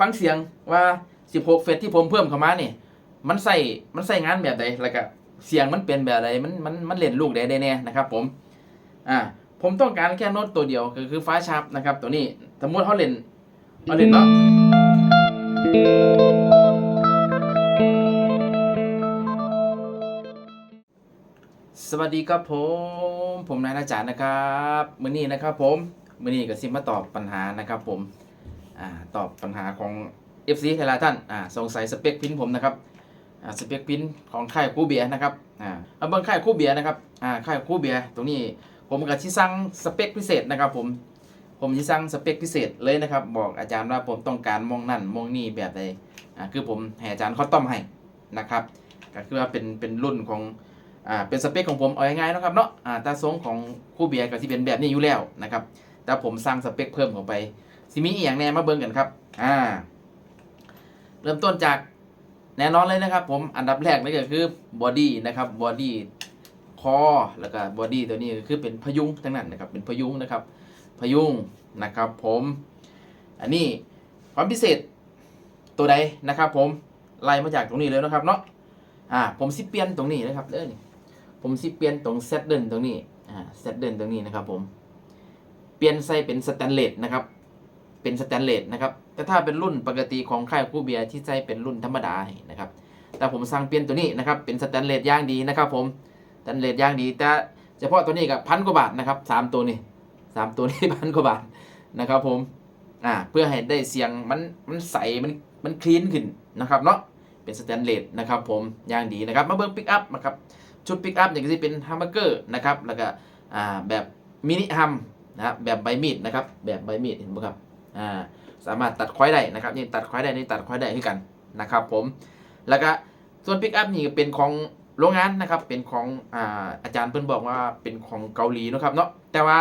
ฟังเสียงว่า 16 เฟสที่ผมเพิ่มเข้ามาเนี่ยมันใส่มันใส่งานแบบใดแล้วก็เสียงมันเป็นแบบใดมันมันมันเล่นลูกใดได้แน่นะครับ ผมอ่าผมต้องการแค่โน้ตตัวเดียวก็คือฟ้าชาร์ปนะครับ ตัวนี้สมมติเขาเล่นเขาเล่นเนาะสวัสดีครับผม ผมนายอาจารย์นะครับ มื้อนี้นะครับผม มื้อนี้ก็สิมาตอบปัญหานะครับผม อ่าตอบปัญหาของ FC หลายท่านอ่าสงสัยสเปคพินผมนะครับอ่าสเปคพินของค่ายคู่เบียร์นะครับอ่าเอาเบิ่งค่ายคู่เบียร์นะครับอ่าค่ายคู่เบียร์ตรงนี้ผมก็สิสั่งสเปคพิเศษนะครับผมผมสิสั่งสเปคพิเศษเลยนะครับ บอกอาจารย์ว่าผมต้องการมองนั่นมองนี่แบบใดอ่าคือผมให้อาจารย์เขาต้อมให้นะครับก็คือว่าเป็นเป็นรุ่นของอ่าเป็นสเปคของผมเอาง่ายๆนะครับเนาะอ่าตาทรงของคู่เบียร์ก็สิเป็นแบบนี้อยู่แล้วนะครับแต่ผมสร้างสเปคเพิ่มเข้าไป สิมีอีหยังแน่มาเบิ่งกันครับอ่าเริ่มต้นจากแน่นอนเลยนะครับ ผมอันดับแรกเลยก็คือบอดี้นะครับบอดี้คอแล้วก็บอดี้ตัวนี้ก็คือเป็นพยุงทั้งนั้นนะครับเป็นพยุงนะครับ พยุงนะครับ ผม อันนี้ความพิเศษตัวใดนะครับ ผมไล่มาจากตรงนี้เลยนะครับเนาะอ่าผมสิเปลี่ยนตรงนี้นะครับเด้อนี่ผมสิเปลี่ยนตรงเซตเดินตรงนี้อ่าเซตเดินตรงนี้นะครับ ผมเปลี่ยนใส่เป็นสแตนเลสนะครับ เป็นสแตนเลสนะครับ แต่ถ้าเป็นรุ่นปกติของค่ายคู่เบียร์ที่ใช้เป็นรุ่นธรรมดาให้นะครับ แต่ผมสั่งเปลี่ยนตัวนี้นะครับ เป็นสแตนเลสย่างดีนะครับผมสแตนเลสย่างดี แต่เฉพาะตัวนี้กับพันกว่าบาทนะครับสามตัวนี้สามตัวนี้พันกว่าบาทนะครับผม อ่า เพื่อให้ได้เสียงมันมันใส มันมันคลีนขึ้นนะครับเนาะ เป็นสแตนเลสนะครับผมย่างดีนะครับ มาเบิ้งปิกอัพนะครับ ชุดปิกอัพอย่างที่เป็นฮัมเบอร์เกอร์นะครับ แล้วก็ อ่า แบบมินิฮัมนะแบบใบมีดนะครับ แบบใบมีดเห็นไหมครับ อ่าสามารถตัดควายได้นะครับนี่ตัดควายได้นี่ตัดควายได้ที่กันนะครับผมแล้วก็ส่วนปิกอัพนี่เป็นของโรงงานนะครับเป็นของอ่าอาจารย์เพิ่นบอกว่าเป็นของเกาหลีนะครับเนาะแต่ว่า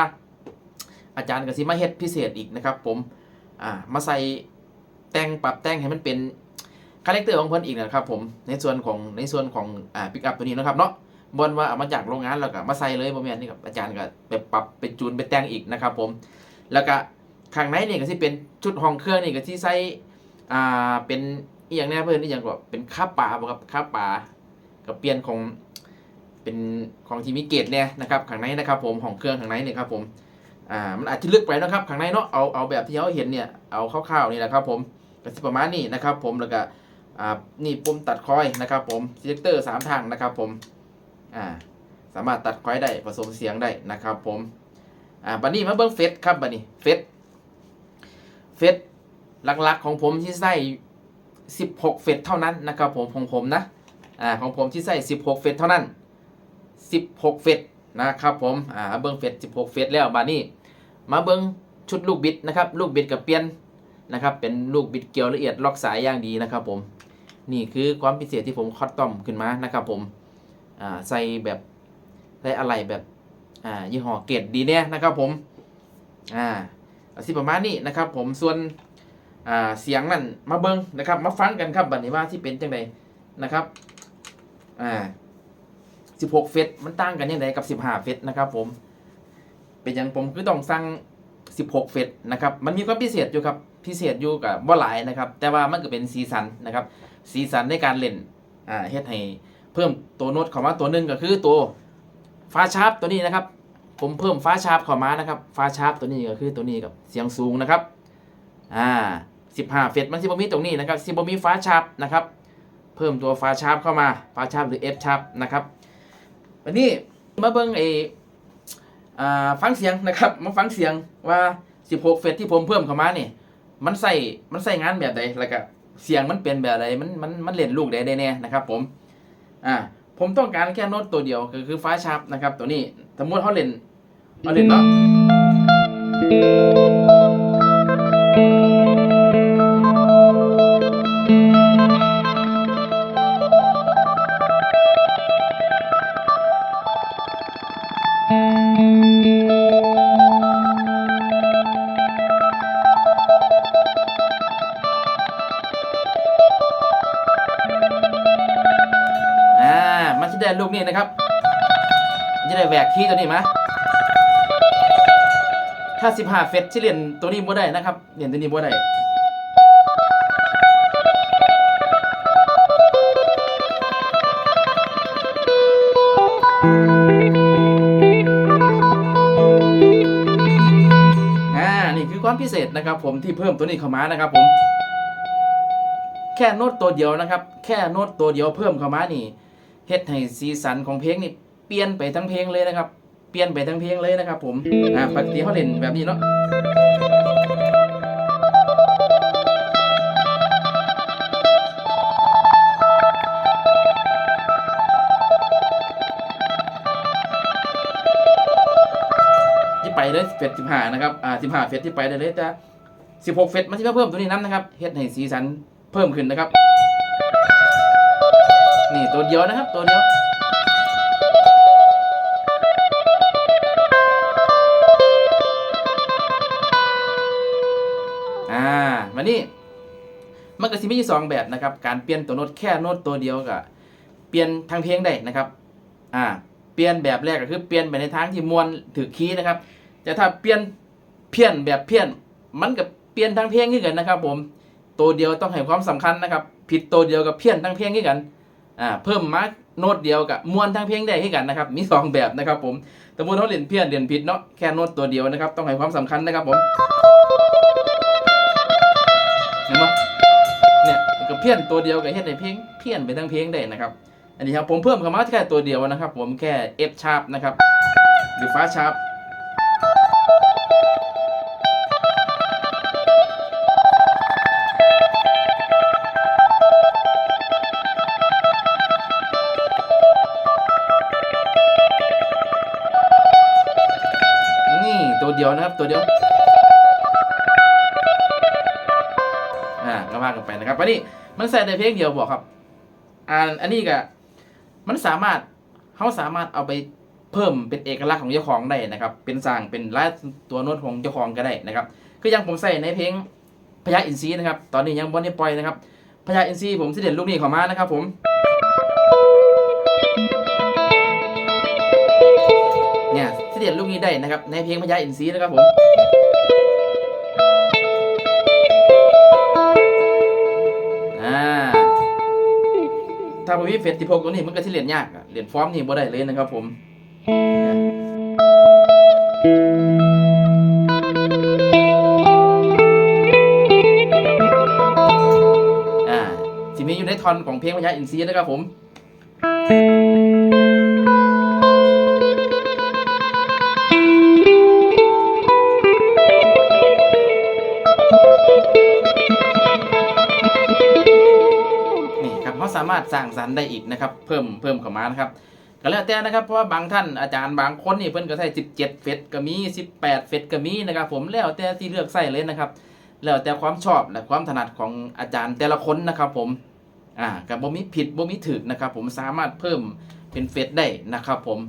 อาจารย์ก็สิมาเฮ็ดพิเศษอีกนะครับ ผมอ่ามาใส่แต่งปรับแต่งให้มันเป็นคาแรคเตอร์ของเพิ่นอีกนะครับผมในส่วนของในส่วนของอ่าปิกอัพตัวนี้นะครับเนาะบนว่าเอามาจากโรงงานแล้วก็มาใส่เลยบ่แม่นนี่ครับอาจารย์ก็ไปปรับไปจูนไปแต่งอีกนะครับผมแล้วก็ ข้างในนี่ก็ที่เป็นชุดห้องเครื่องนี่ก็ที่ใส่อ่าเป็นอีอย่างแน่เพื่อนอีอย่างก็เป็นข้าป่าบ่ครับข้าป่าก็เปลี่ยนของเป็นของที่มีเกรดเนี่ยนะครับข้างในนะครับผมห้องเครื่องข้างในเนี่ยครับผมอ่ามันอาจจะลึกไปนะครับข้างในเนาะเอาเอาแบบที่เขาเห็นเนี่ยเอาคร่าวๆนี่แหละครับผมก็สิประมาณนี้นะครับ ผมแล้วก็อ่านี่ปุ่มตัดคอยนะครับ ผมซีเลคเตอร์สามทางนะครับ ผมอ่าสามารถตัดคอยได้ผสมเสียงได้นะครับ ผมอ่าบัดนี้มาเบิ้งเฟสครับบัดนี้เฟส เฟสหลักๆของผมที่ใส่16 เฟสเท่านั้นนะครับผมของผมนะอ่าของผมที่ใส่16 เฟสเท่านั้น 16 เฟสนะครับผมอ่าเบิ้งเฟส16 เฟสแล้วบานี้มาเบิ้งชุดลูกบิดนะครับลูกบิดกับเปลี่ยนนะครับเป็นลูกบิดเกลียวละเอียดล็อกสายอย่างดีนะครับผมนี่คือความพิเศษที่ผมคัดต้อมขึ้นมานะครับผมอ่าใส่แบบใส่อะไรแบบอ่ายี่ห้อเกรดดีเนี่ยนะครับผมอ่า สิประมาณนี้นะครับผมส่วนเสียงนั่นมาเบิ้งนะครับมาฟังกันครับบัดนี้ว่าที่เป็นจังไดนะครับอ่า16เฟสมันต่างกันยังไงกับ15เฟสนะครับผมเป็นอย่างผมคือต้องสั่ง16เฟสนะครับมันมีความพิเศษอยู่ครับพิเศษอยู่กับบ่หลายนะครับ แต่ว่ามันก็เป็นสีสันนะครับ สีสันในการเล่นอ่าเฮ็ดให้เพิ่มตัวโน้ตเข้ามาตัวหนึงก็คือตัวฟ้าชาร์ปตัวนี้นะครับ ผมเพิ่มฟ้าชาร์ปเข้ามานะครับฟ้าชาร์ปตัวนี้ก็คือตัวนี้กับเสียงสูงนะครับอ่า15เฟสมันสิบมีตรงนี้นะครับสิบมีฟ้าชาร์ปนะครับเพิ่มตัวฟ้าชาร์ปเข้ามาฟ้าชาร์ปหรือ F ชาร์ปนะครับวันนี้มาเบิ่งไออ่าฟังเสียงนะครับมาฟังเสียงว่า 16 เฟสที่ผมเพิ่มเข้ามาเนี่ยมันใส่มันใส่งานแบบใดแล้วก็เสียงมันเป็นแบบใดมันมันมันเล่นลูกใดได้แน่นะครับผมอ่าผมต้องการแค่โน้ตตัวเดียวก็คือฟ้าชาร์ปนะครับตัวนี้สมมติเขาเล่น เขาเล่นนะอ่ามันจะได้ลูกนี้นะครับมันจะได้แหวกคีย์ตัวนี้ไหม ถ้า 15 เฟสที่เรียนตัวนี้บ่ได้นะครับเรียนตัวนี้บ่ได้ความพิเศษนะครับผมที่เพิ่มตัวนี้เข้ามานะครับผม แค่โน้ตตัวเดียวนะครับ แค่โน้ตตัวเดียวเพิ่มเข้ามานี่เฮ็ดให้สีสันของเพลงนี่เปลี่ยนไปทั้งเพลงเลยนะครับ เปลี่ยนไปทั้งเพลงเลยนะครับผมอ่าปกติเขาเล่นแบบนี้เนาะที่ไปเลยเฟสสิบห้านะครับอ่าสิบห้าเฟสที่ไปได้เลยแต่สิบหกเฟสมันจะเพิ่มตัวนี้น้ำนะครับเฮ็ดให้สีสันเพิ่มขึ้นนะครับ นี่ตัวเดียวนะครับตัวเดียว มานี่มันก็สิมีอยู่สองแบบนะครับ การเปลี่ยนตัวโน้ตแค่โน้ตตัวเดียวกับเปลี่ยนทางเพลงได้นะครับอ่าเปลี่ยนแบบแรกก็คือเปลี่ยนไปในทางที่มวลถือคีย์นะครับ แต่ถ้าเปลี่ยนเพี้ยนแบบเพี้ยน มันกับเปลี่ยนทางเพลงขึ้นกันนะครับ ผม ตัวเดียวต้องให้ความสำคัญนะครับ ผิดตัวเดียวกับเพี้ยนทางเพลงขึ้นกันอ่าเพิ่มมาร์กโน้ตเดียวกับมวลทางเพลงได้ขึ้กันนะครับ มีสองแบบนะครับ ผมแต่มวลเขาเรียนเพี้ยนเรียนผิดเนาะแค่โน้ตตัวเดียวนะครับ ต้องให้ความสำคัญนะครับผม เห็นไหมเนี่ยก็เพี้ยนตัวเดียวกับเฮ็ดในเพลงเพี้ยนไปทั้งเพลงได้นะครับ อันนี้ครับผมเพิ่มเข้ามาแค่ตัวเดียวนะครับ ผมแค่ F sharp นะครับ หรือฟ้า sharp นี่ตัวเดียวนะครับตัวเดียว ก็ว่ากันไปนะครับวันนี้มันใส่ในเพลงเดียวบอกครับอ่าอันนี้ก็มันสามารถเขาสามารถเอาไปเพิ่มเป็นเอกลักษณ์ของเจ้าของได้นะครับ เป็นสร้างเป็นลายตัวโน้ตของเจ้าของก็ได้นะครับ คืออยังผมใส่ในเพลงพญาอินทรีนะครับ ตอนนี้ยังบนได้ปล่อยนะครับพญาอินทรีผมสิเด่นลูกนี้ขอมานะครับ ผมเนี่ยสิเด่นลูกนี้ได้นะครับ ในเพลงพญาอินทรีนะครับผม มีเฟสติพกตัวนี้มันก็ที่เรียนยากอะเรียนฟอร์มนี่บ่ได้เลยนะครับผมอ่าที่มีอยู่ในทอนของเพลงพญาอินทรีนะครับผม สามารถสร้างสรรค์ได้อีกนะครับ เพิ่มเพิ่มเข้ามานะครับก็แล้วแต่นะครับเพราะว่าบางท่านอาจารย์บางคนนี่เพิ่นก็ใส่17 เฟสก็มี 18 เฟสก็มีนะครับผมแล้วแต่ที่เลือกใส่เลยนะครับ แล้วแต่ความชอบและความถนัดของอาจารย์แต่ละคนนะครับผมอ่ากับบ่มีผิดบ่มีถูกนะครับ ผมสามารถเพิ่มเป็นเฟสได้นะครับผม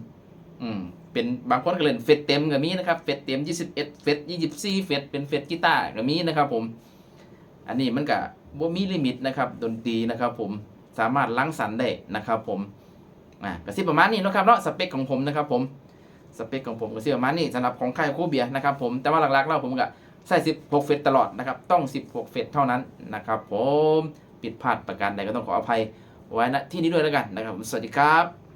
อืมเป็นบางคนก็เล่นเฟสเต็มก็มีนะครับเฟสเต็ม 21 เฟส24 เฟสเป็นเฟสกีตาร์ก็มีนะครับผม อันนี้มันก็บ่มีลิมิตนะครับดนตรีนะครับผม สามารถล้างสันได้นะครับผมอะก็สิประมาณนี้นะครับเนาะสเปคของผมนะครับผมสเปคของผมก็สิประมาณนี้สำหรับของค่ายคูเบียนะครับผมแต่ว่าหลักๆแล้วผมก็ใส่16 เฟสตลอดนะครับต้อง 16 เฟสเท่านั้นนะครับผมผิดพลาดประการใดก็ต้องขออภัยไว้ณที่นี้ด้วยแล้วกันนะครับผมสวัสดีครับ